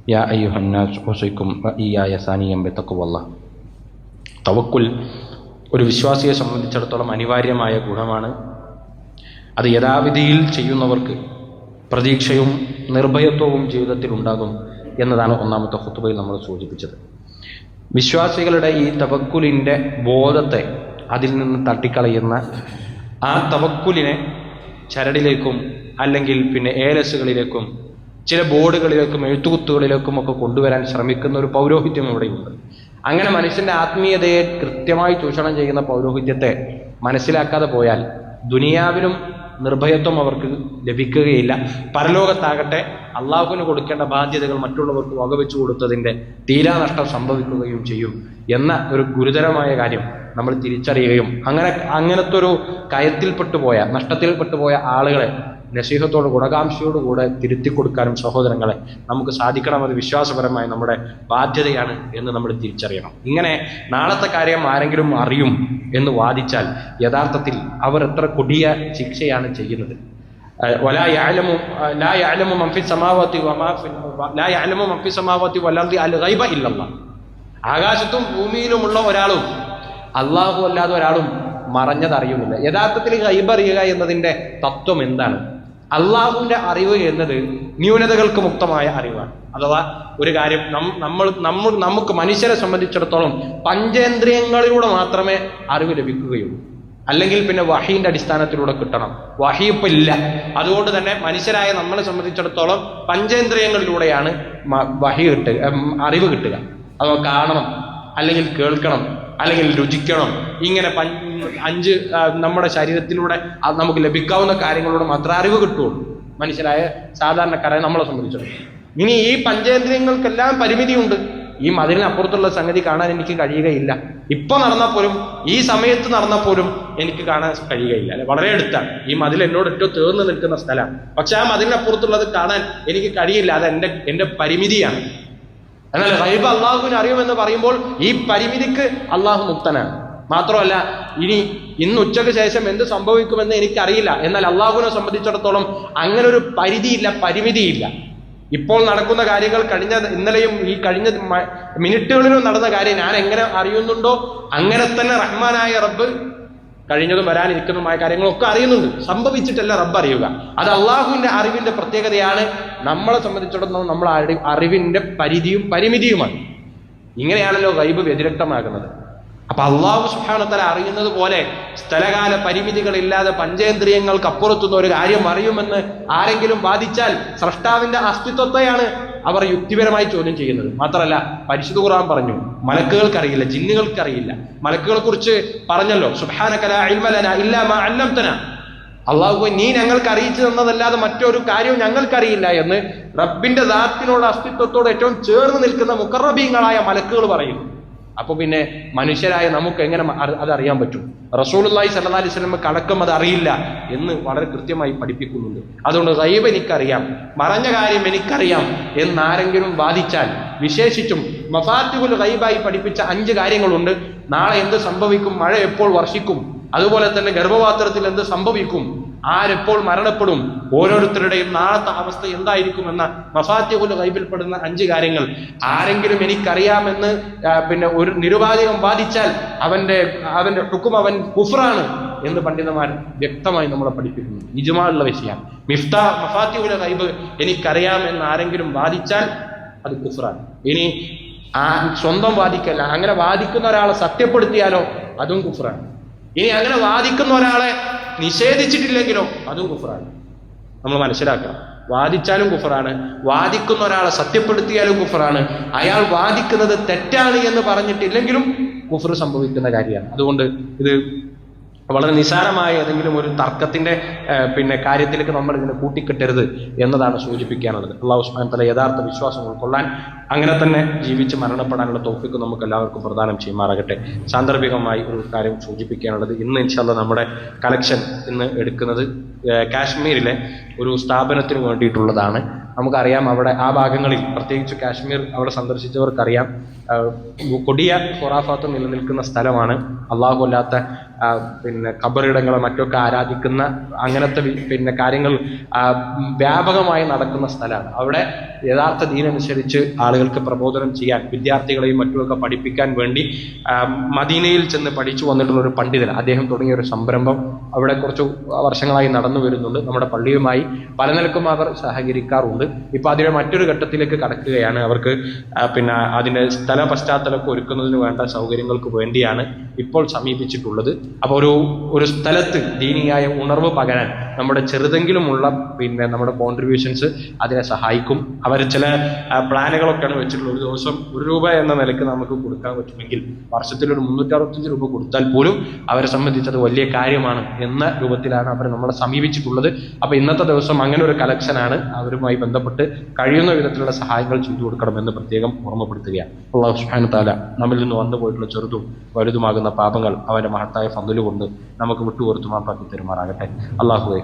يا أيها الناس أوصيكم وإياي ثانيا بتقوى الله തവക്കുൽ ഒരു വിശ്വാസിയെ സംബന്ധിച്ചിടത്തോളം അനിവാര്യമായ ഗുണമാണ് അത് യഥാവിധിയിൽ ചെയ്യുന്നവർക്ക് പ്രതീക്ഷയും നിർഭയത്വവും ജീവിതത്തിൽ ഉണ്ടാകും എന്നതാണ് ഒന്നാമത്തെ ഹുത്തുബയിൽ നമ്മൾ സൂചിപ്പിച്ചത് വിശ്വാസികളുടെ ഈ തവക്കുലിൻ്റെ ബോധത്തെ അതിൽ നിന്ന് തട്ടിക്കളയുന്ന ആ തവക്കുലിനെ ചരടിലേക്കും അല്ലെങ്കിൽ പിന്നെ ഏലസുകളിലേക്കും ചില ബോർഡുകളിലേക്കും എഴുത്തുകുത്തുകളിലേക്കും ഒക്കെ കൊണ്ടുവരാൻ ശ്രമിക്കുന്ന ഒരു പൗരോഹിത്യം ഇവിടെയുണ്ട്. അങ്ങനെ മനുഷ്യന്റെ ആത്മീയതയെ കൃത്യമായി ചൂഷണം ചെയ്യുന്ന പൗരോഹിത്യത്തെ മനസ്സിലാക്കാതെ പോയാൽ ദുനിയാവിലും നിർഭയത്വം അവർക്ക് ലഭിക്കുകയില്ല. പരലോകത്താകട്ടെ അള്ളാഹുവിന് കൊടുക്കേണ്ട ബാധ്യതകൾ മറ്റുള്ളവർക്ക് വകവെച്ചു കൊടുത്തതിന്റെ തീരാനഷ്ടം സംഭവിക്കുകയും ചെയ്യും എന്ന ഒരു ഗുരുതരമായ കാര്യം നമ്മൾ തിരിച്ചറിയുകയും അങ്ങനെ അങ്ങനത്തെ ഒരു കയത്തിൽപ്പെട്ടു പോയ നഷ്ടത്തിൽപ്പെട്ടു പോയ ആളുകളെ നസീഹത്തോട് ഗുണകാംക്ഷയോടുകൂടെ തിരുത്തി കൊടുക്കാനും സഹോദരങ്ങളെ നമുക്ക് സാധിക്കണം അത് വിശ്വാസപരമായ നമ്മുടെ ബാധ്യതയാണ് എന്ന് നമ്മൾ തിരിച്ചറിയണം ഇങ്ങനെ നാളത്തെ കാര്യം ആരെങ്കിലും അറിയും എന്ന് വാദിച്ചാൽ യഥാർത്ഥത്തിൽ അവർ എത്ര കൊടിയ ശിക്ഷയാണ് ചെയ്യുന്നത് ولا يعلم لا يعلم من في السماوات وما في لا يعلم من في السماوات والارض الغيب الا الله ആകാശത്തും ഭൂമിയിലുമുള്ള ഒരാളും അള്ളാഹു അല്ലാതെ ഒരാളും മറഞ്ഞത് അറിയുന്നില്ല യഥാർത്ഥത്തിൽ ഗൈബ് അറിയുക എന്നതിന്റെ തത്വം എന്താണ് അള്ളാഹുവിന്റെ അറിവ് എന്നത് ന്യൂനതകൾക്ക് മുക്തമായ അറിവാണ്. അഥവാ ഒരു കാര്യം നമ്മൾ നമ്മൾ നമുക്ക് മനുഷ്യരെ സംബന്ധിച്ചിടത്തോളം പഞ്ചേന്ദ്രിയങ്ങളിലൂടെ മാത്രമേ അറിവ് ലഭിക്കുകയുള്ളൂ. അല്ലെങ്കിൽ പിന്നെ വഹീന്റെ അടിസ്ഥാനത്തിലൂടെ കിട്ടണം. വഹി ഇപ്പൊ ഇല്ല അതുകൊണ്ട് തന്നെ മനുഷ്യരായ നമ്മളെ സംബന്ധിച്ചിടത്തോളം പഞ്ചേന്ദ്രിയങ്ങളിലൂടെയാണ് വഹി കിട്ടുക അറിവ് കിട്ടുക. അഥവാ കാണണം അല്ലെങ്കിൽ കേൾക്കണം അല്ലെങ്കിൽ രുചിക്കണം. ഇങ്ങനെ അഞ്ച് നമ്മുടെ ശരീരത്തിലൂടെ നമുക്ക് ലഭിക്കാവുന്ന കാര്യങ്ങളോട് മാത്രമേ അറിവ് കിട്ടുള്ളൂ മനുഷ്യരായ സാധാരണക്കാരായ നമ്മളെ സംബന്ധിച്ചിടത്തോളം. ഇനി ഈ പഞ്ചേന്ദ്രിയങ്ങൾക്കെല്ലാം പരിമിതിയുണ്ട്. ഈ മതിലിനപ്പുറത്തുള്ള സംഗതി കാണാൻ എനിക്ക് കഴിയുകയില്ല. ഇപ്പൊ നടന്നാൽ പോലും ഈ സമയത്ത് നടന്നാൽ പോലും എനിക്ക് കാണാൻ കഴിയുകയില്ല. അല്ലെ? വളരെ അടുത്താണ്. ഈ മതിൽ എന്നോട് ഏറ്റവും തീർന്നു നിൽക്കുന്ന സ്ഥലമാണ്. പക്ഷെ ആ മതിലിനപ്പുറത്തുള്ളത് കാണാൻ എനിക്ക് കഴിയില്ല. അത് എന്റെ എന്റെ പരിമിതിയാണ്. എന്നാൽ ഹൈബ് അള്ളാഹുവിന് അറിയുമെന്ന് പറയുമ്പോൾ ഈ പരിമിതിക്ക് അള്ളാഹു മുക്തനാണ്. മാത്രമല്ല ഇനി ഇന്ന് ഉച്ചയ്ക്ക് ശേഷം എന്ത് സംഭവിക്കുമെന്ന് എനിക്കറിയില്ല. എന്നാൽ അള്ളാഹുവിനെ സംബന്ധിച്ചിടത്തോളം അങ്ങനെ ഒരു പരിധിയില്ല പരിമിതിയില്ല. ഇപ്പോൾ നടക്കുന്ന കാര്യങ്ങൾ കഴിഞ്ഞ ഇന്നലെയും ഈ കഴിഞ്ഞ മിനിറ്റുകളിലും നടന്ന കാര്യം ഞാൻ എങ്ങനെ അറിയുന്നുണ്ടോ? അങ്ങനെ തന്നെ റഹ്മാനായ റബ്ബ് കഴിഞ്ഞതും വരാനിരിക്കുന്നതുമായ കാര്യങ്ങളൊക്കെ അറിയുന്നുണ്ട്. സംഭവിച്ചിട്ടല്ല റബ്ബ് അറിയുക. അത് അള്ളാഹുവിന്റെ അറിവിന്റെ പ്രത്യേകതയാണ്. നമ്മളെ സംബന്ധിച്ചിടത്തോളം നമ്മൾ അറിവിന്റെ പരിധിയും പരിമിതിയുമാണ്. ഇങ്ങനെയാണല്ലോ ഗൈബ് വ്യതിരക്തമാകുന്നത്. അപ്പൊ അള്ളാഹു സുഹാനത്തല അറിയുന്നത് പോലെ സ്ഥലകാല പരിമിതികളില്ലാതെ പഞ്ചേന്ദ്രിയങ്ങൾക്ക് അപ്പുറത്തുന്ന ഒരു കാര്യം അറിയുമെന്ന് ആരെങ്കിലും വാദിച്ചാൽ സ്രഷ്ടാവിന്റെ അസ്തിത്വത്തെയാണ് അവർ യുക്തിപരമായി ചോദ്യം ചെയ്യുന്നത്. മാത്രമല്ല പരിശുദ്ധ ഖുർആൻ പറഞ്ഞു മലക്കുകൾക്കറിയില്ല ജിന്നുകൾക്കറിയില്ല മലക്കുകളെ കുറിച്ച് പറഞ്ഞല്ലോ സുഹാനകല അല്ലംതന. അള്ളാഹു നീ ഞങ്ങൾക്ക് അറിയിച്ചു തന്നതല്ലാതെ മറ്റൊരു കാര്യവും ഞങ്ങൾക്കറിയില്ല എന്ന് റബ്ബിന്റെ ദാത്തിനോട് അസ്തിത്വത്തോട് ഏറ്റവും ചേർന്ന് നിൽക്കുന്ന മുക്കറബീങ്ങളായ മലക്കുകൾ പറയുന്നു. അപ്പൊ പിന്നെ മനുഷ്യരായ നമുക്ക് എങ്ങനെ അതറിയാൻ പറ്റും? റസൂലുല്ലായി സല്ലാ അലൈഹി സ്വലമക്ക് അടക്കം അത് അറിയില്ല എന്ന് വളരെ കൃത്യമായി പഠിപ്പിക്കുന്നുണ്ട്. അതുകൊണ്ട് റൈബ് എനിക്കറിയാം മറഞ്ഞ കാര്യം എനിക്കറിയാം എന്നാരെങ്കിലും വാദിച്ചാൽ വിശേഷിച്ചും മഫാത്തിബുൽ റൈബായി പഠിപ്പിച്ച അഞ്ച് കാര്യങ്ങളുണ്ട്. നാളെ എന്ത് സംഭവിക്കും മഴ എപ്പോൾ വർഷിക്കും അതുപോലെ തന്നെ ഗർഭപാത്രത്തിൽ എന്ത് സംഭവിക്കും ആരെപ്പോൾ മരണപ്പെടും? ഓരോരുത്തരുടെയും നാളത്തെ അവസ്ഥ എന്തായിരിക്കുമെന്ന മഫാത്യകുൽ കൈപ്പിൽപ്പെടുന്ന അഞ്ച് കാര്യങ്ങൾ. ആരെങ്കിലും എനിക്കറിയാമെന്ന് പിന്നെ ഒരു നിരുപാധികം വാദിച്ചാൽ അവന്റെ അവന്റെ ഹുക്കും അവൻ കുഫറാണ് എന്ന് പണ്ഡിതന്മാർ വ്യക്തമായി നമ്മളെ പഠിപ്പിക്കുന്നു. നിജമായുള്ള മിഫ്ത മഫാത്തി മഫാത്തിയുടെ കൈബ് എനിക്കറിയാമെന്ന് ആരെങ്കിലും വാദിച്ചാൽ അത് കുഫറാണ് ഇനി ആ സ്വന്തം വാദിക്കല്ല. അങ്ങനെ വാദിക്കുന്ന ഒരാളെ സത്യപ്പെടുത്തിയാലോ അതും കുഫറാണ് ഇനി അങ്ങനെ വാദിക്കുന്ന ഒരാളെ നിഷേധിച്ചിട്ടില്ലെങ്കിലോ? അതും കുഫറാണ് നമ്മൾ മനസ്സിലാക്കണം. വാദിച്ചാലും കുഫറാണ് വാദിക്കുന്ന ഒരാളെ സത്യപ്പെടുത്തിയാലും കുഫറാണ് അയാൾ വാദിക്കുന്നത് തെറ്റാണ് എന്ന് പറഞ്ഞിട്ടില്ലെങ്കിലും കുഫർ സംഭവിക്കുന്ന കാര്യമാണ്. അതുകൊണ്ട് ഇത് വളരെ നിസാരമായ ഏതെങ്കിലും ഒരു തർക്കത്തിന്റെ പിന്നെ കാര്യത്തിലേക്ക് നമ്മൾ ഇതിനെ കൂട്ടിക്കെട്ടരുത് എന്നതാണ് സൂചിപ്പിക്കാനുള്ളത്. അള്ളാഹു ഉസ്മാൻ തല യഥാർത്ഥ വിശ്വാസം ഉൾക്കൊള്ളാൻ അങ്ങനെ തന്നെ ജീവിച്ച് മരണപ്പെടാനുള്ള തോഫിക്ക് നമുക്ക് എല്ലാവർക്കും പ്രദാനം ചെയ്യുമാറാകട്ടെ. സാന്ദർഭികമായി ഒരു കാര്യം സൂചിപ്പിക്കാനുള്ളത് ഇന്ന് ഇൻഷാല്ല നമ്മുടെ കളക്ഷൻ ഇന്ന് എടുക്കുന്നത് കാശ്മീരിലെ ഒരു സ്ഥാപനത്തിന് വേണ്ടിയിട്ടുള്ളതാണ്. നമുക്കറിയാം അവിടെ ആ ഭാഗങ്ങളിൽ പ്രത്യേകിച്ച് കാശ്മീർ അവിടെ സന്ദർശിച്ചവർക്കറിയാം കൊടിയ ഖൊറാഫാത്ത് നിലനിൽക്കുന്ന സ്ഥലമാണ്. അള്ളാഹു അല്ലാത്ത പിന്നെ ഖബറിടങ്ങളെ മറ്റൊക്കെ ആരാധിക്കുന്ന അങ്ങനത്തെ പിന്നെ കാര്യങ്ങൾ വ്യാപകമായി നടക്കുന്ന സ്ഥലമാണ്. അവിടെ യഥാർത്ഥ ദീനനുസരിച്ച് ആളുകൾക്ക് പ്രബോധനം ചെയ്യാൻ വിദ്യാർത്ഥികളെയും മറ്റുമൊക്കെ പഠിപ്പിക്കാൻ വേണ്ടി മദീനയിൽ ചെന്ന് പഠിച്ചു വന്നിട്ടുള്ള ഒരു പണ്ഡിതൻ. അദ്ദേഹം തുടങ്ങിയ ഒരു സംരംഭം അവിടെ കുറച്ച് വർഷങ്ങളായി നടന്നു വരുന്നുണ്ട്. നമ്മുടെ പള്ളിയുമായി പല നിലക്കും അവർ സഹകരിക്കാറുണ്ട്. ഇപ്പൊ അതിന്റെ മറ്റൊരു ഘട്ടത്തിലേക്ക് കടക്കുകയാണ്. അവർക്ക് പിന്നെ അതിന്റെ സ്ഥല പശ്ചാത്തലമൊക്കെ ഒരുക്കുന്നതിന് വേണ്ട സൗകര്യങ്ങൾക്ക് വേണ്ടിയാണ് ഇപ്പോൾ സമീപിച്ചിട്ടുള്ളത്. അപ്പോൾ ഒരു ഒരു സ്ഥലത്ത് ദീനിയായ ഉണർവ് പകരാൻ നമ്മുടെ ചെറുതെങ്കിലുമുള്ള പിന്നെ നമ്മുടെ കോൺട്രിബ്യൂഷൻസ് അതിനെ സഹായിക്കും. അവർ ചില പ്ലാനുകളൊക്കെയാണ് വെച്ചിട്ടുള്ളത്. ഒരു ദിവസം ഒരു രൂപ എന്ന നിലയ്ക്ക് നമുക്ക് കൊടുക്കാൻ പറ്റുമെങ്കിൽ വർഷത്തിൽ ഒരു മുന്നൂറ്ററുപത്തഞ്ച് രൂപ കൊടുത്താൽ പോലും അവരെ സംബന്ധിച്ച് അത് വലിയ കാര്യമാണ് എന്ന രൂപത്തിലാണ് അവർ നമ്മളെ സമീപിച്ചിട്ടുള്ളത്. അപ്പൊ ഇന്നത്തെ ദിവസം അങ്ങനെ ഒരു കലക്ഷനാണ് അവരുമായി ബന്ധപ്പെട്ട് കഴിയുന്ന വിധത്തിലുള്ള സഹായങ്ങൾ ചെയ്തു കൊടുക്കണമെന്ന് പ്രത്യേകം ഓർമ്മപ്പെടുത്തുകയാണ്. അള്ളാഹു സുഹാൻ താല നമ്മിൽ നിന്ന് വന്നു പോയിട്ടുള്ള ചെറുതും വലുതുമാകുന്ന പാപങ്ങൾ അവന്റെ മഹത്തായ ഫضലുകൊണ്ട് നമുക്ക് വിട്ടുകൊടുത്തു മാപ്പാക്കി തരുമാറാകട്ടെ. അള്ളാഹുവെ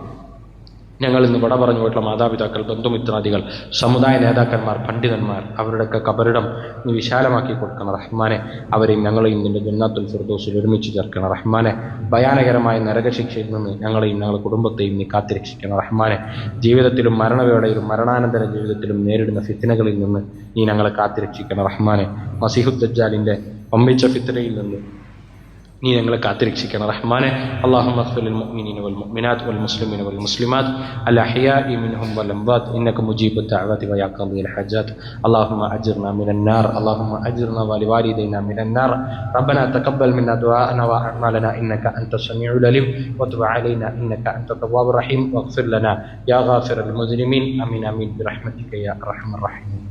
ഞങ്ങൾ ഇന്ന് വിട പറഞ്ഞു പോയിട്ടുള്ള മാതാപിതാക്കൾ ബന്ധുമിത്രാദികൾ സമുദായ നേതാക്കന്മാർ പണ്ഡിതന്മാർ അവരുടെയൊക്കെ കബറിടം നീ വിശാലമാക്കി കൊടുക്കണം. റഹ്മാനെ അവരെയും ഞങ്ങളെയും നിന്റെ ജന്നാത്തുൽ ഫിർദോസിൽ ഒരുമിച്ച് ചേർക്കണം. റഹ്മാനെ ഭയാനകരമായ നരകശിക്ഷയിൽ നിന്ന് ഞങ്ങളെയും ഞങ്ങളുടെ കുടുംബത്തെയും നീ കാത്തിരക്ഷിക്കണം. റഹ്മാനെ ജീവിതത്തിലും മരണവേളയിലും മരണാനന്തര ജീവിതത്തിലും നേരിടുന്ന ഫിത്തിനകളിൽ നിന്ന് നീ ഞങ്ങളെ കാത്തിരക്ഷിക്കണം. റഹ്മാനെ മസിഹുദ്ദാലിന്റെ പമ്പിച്ച ഫിത്തിനയിൽ നിന്ന് നീ ഞങ്ങളെ കാത്തിരക്ഷിക്കണം റഹ്മാനെ اللهم اغفر للمؤمنين والمؤمنات والمسلمين والمسلمات الأحياء منهم والأموات إنك مجيب الدعوات ويا قاضي الحاجات اللهم أجرنا من النار اللهم أجرنا ولوالدينا من النار ربنا تقبل منا دعاءنا وأعمالنا إنك أنت السميع العليم وتب علينا إنك أنت التواب الرحيم واغفر لنا يا غافر المذنبين آمين آمين برحمتك يا أرحم الراحمين